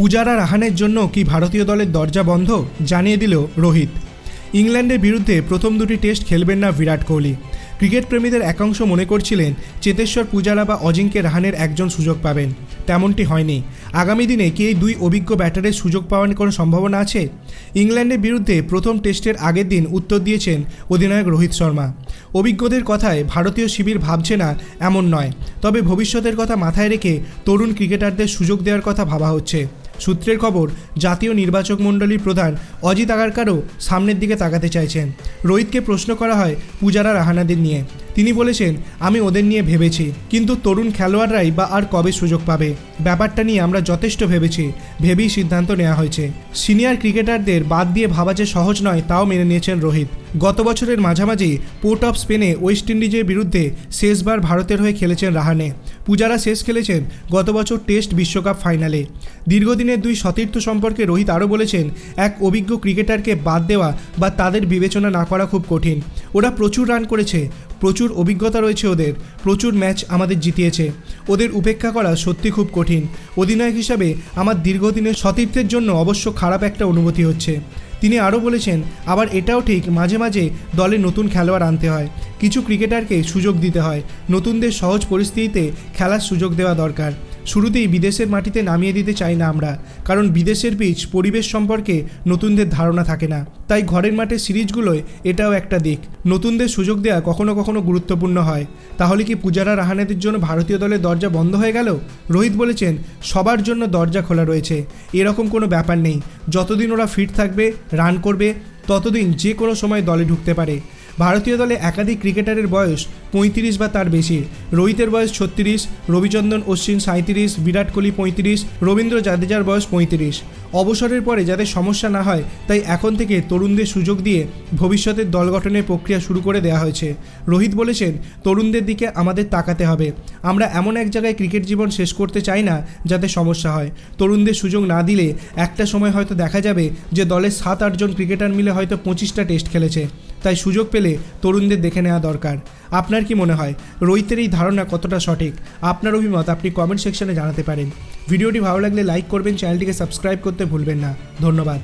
পূজারা রাহানের জন্য কি ভারতীয় দলের দরজা বন্ধ? জানিয়ে দিল রোহিত। ইংল্যান্ডের বিরুদ্ধে প্রথম দুটি টেস্ট খেলবেন না বিরাট কোহলি। ক্রিকেট প্রেমীদের একাংশ মনে করছিলেন চেতেশ্বর পূজারা বা অজিঙ্ক্য রাহানের একজন সুযোগ পাবেন। তেমনটি হয়নি। আগামী দিনে কি এই দুই অভিজ্ঞ ব্যাটারের সুযোগ পাওয়ার কোনো সম্ভাবনা আছে? ইংল্যান্ডের বিরুদ্ধে প্রথম টেস্টের আগের দিন উত্তর দিয়েছেন অধিনায়ক রোহিত শর্মা। অভিজ্ঞদের কথায় ভারতীয় শিবির ভাবছে না এমন নয়। তবে ভবিষ্যতের কথা মাথায় রেখে তরুণ ক্রিকেটারদের সুযোগ দেওয়ার কথা ভাবা হচ্ছে। সূত্রের খবর, জাতীয় নির্বাচক মণ্ডলীর প্রধান অজিত আগারকারও সামনের দিকে তাকাতে চাইছেন। রোহিতকে প্রশ্ন করা হয় পূজারা রাহানাদের নিয়ে। তিনি বলেছেন, আমি ওদের নিয়ে ভেবেছি, কিন্তু তরুণ খেলোয়াড়রাই বা আর কবে সুযোগ পাবে? ব্যাপারটা নিয়ে আমরা যথেষ্ট ভেবেছি, ভেবেই সিদ্ধান্ত নেওয়া হয়েছে। সিনিয়র ক্রিকেটারদের বাদ দিয়ে ভাবা যে সহজ নয়, তাও মেনে নিয়েছেন রোহিত। গত বছরের মাঝামাঝি পোর্ট অফ স্পেনে ওয়েস্ট ইন্ডিজের বিরুদ্ধে শেষবার ভারতের হয়ে খেলেছেন রাহানে। পূজারা শেষ খেলেছেন গত বছর টেস্ট বিশ্বকাপ ফাইনালে। দীর্ঘদিনের দুই সতীর্থ সম্পর্কে রোহিত আরও বলেছেন, এক অভিজ্ঞ ক্রিকেটারকে বাদ দেওয়া বা তাদের বিবেচনা না করা খুব কঠিন। ওরা প্রচুর রান করেছে, প্রচুর অভিজ্ঞতা রয়েছে ওদের, প্রচুর ম্যাচ আমাদের জিতিয়েছে। ওদের উপেক্ষা করা সত্যি খুব কঠিন। অধিনায়ক হিসাবে আমার দীর্ঘদিনের সতীর্থের জন্য অবশ্য খারাপ একটা অনুভূতি হচ্ছে। তিনি আরও বলেছেন, আবার এটাও ঠিক, মাঝে মাঝে দলে নতুন খেলোয়াড় আনতে হয়। কিছু ক্রিকেটারকে সুযোগ দিতে হয়। নতুনদের সহজ পরিস্থিতিতে খেলার সুযোগ দেওয়া দরকার। শুরুতেই বিদেশের মাটিতে নামিয়ে দিতে চাই না আমরা, কারণ বিদেশের পিচ পরিবেশ সম্পর্কে নতুনদের ধারণা থাকে না। তাই ঘরের মাঠে সিরিজগুলোয় এটাও একটা দিক। নতুনদের সুযোগ দেওয়া কখনো কখনো গুরুত্বপূর্ণ হয়। তাহলে কি পূজারা রাহানেদের জন্য ভারতীয় দলের দরজা বন্ধ হয়ে গেল? রোহিত বলেছেন, সবার জন্য দরজা খোলা রয়েছে। এরকম কোনো ব্যাপার নেই। যতদিন ওরা ফিট থাকবে, রান করবে, ততদিন যে কোনো সময় দলে ঢুকতে পারে। ভারতীয় দলে একাধিক ক্রিকেটারের বয়স পঁয়ত্রিশ বা তার বেশি। রোহিতের বয়স ছত্রিশ রবিচন্দ্রন অশ্বিন সাঁত্রিশ বিরাট কোহলি পঁয়ত্রিশ, রবীন্দ্র জাদেজার বয়স পঁয়ত্রিশ। অবসরের পরে যাতে সমস্যা না হয়, তাই এখন থেকে তরুণদের সুযোগ দিয়ে ভবিষ্যতের দল গঠনের প্রক্রিয়া শুরু করে দেওয়া হয়েছে। রোহিত বলেছেন, তরুণদের দিকে আমাদের তাকাতে হবে। আমরা এমন এক জায়গায় ক্রিকেট জীবন শেষ করতে চাই না যাতে সমস্যা হয়। তরুণদের সুযোগ না দিলে একটা সময় হয়তো দেখা যাবে যে দলের সাত আটজন ক্রিকেটার মিলে হয়তো পঁচিশটা টেস্ট খেলেছে। তাই সুযোগ পেলে তরুণদের দেখে নেওয়া দরকার। আপনার কি মনে হয়, রোহিতের এই ধারণা কতটা সঠিক? আপনার অভিমত আপনি কমেন্ট সেকশনে জানাতে পারেন। ভিডিওটি ভালো লাগলে লাইক করবেন চ্যানেলটিকে সাবস্ক্রাইব করতে ভুলবেন না। ধন্যবাদ।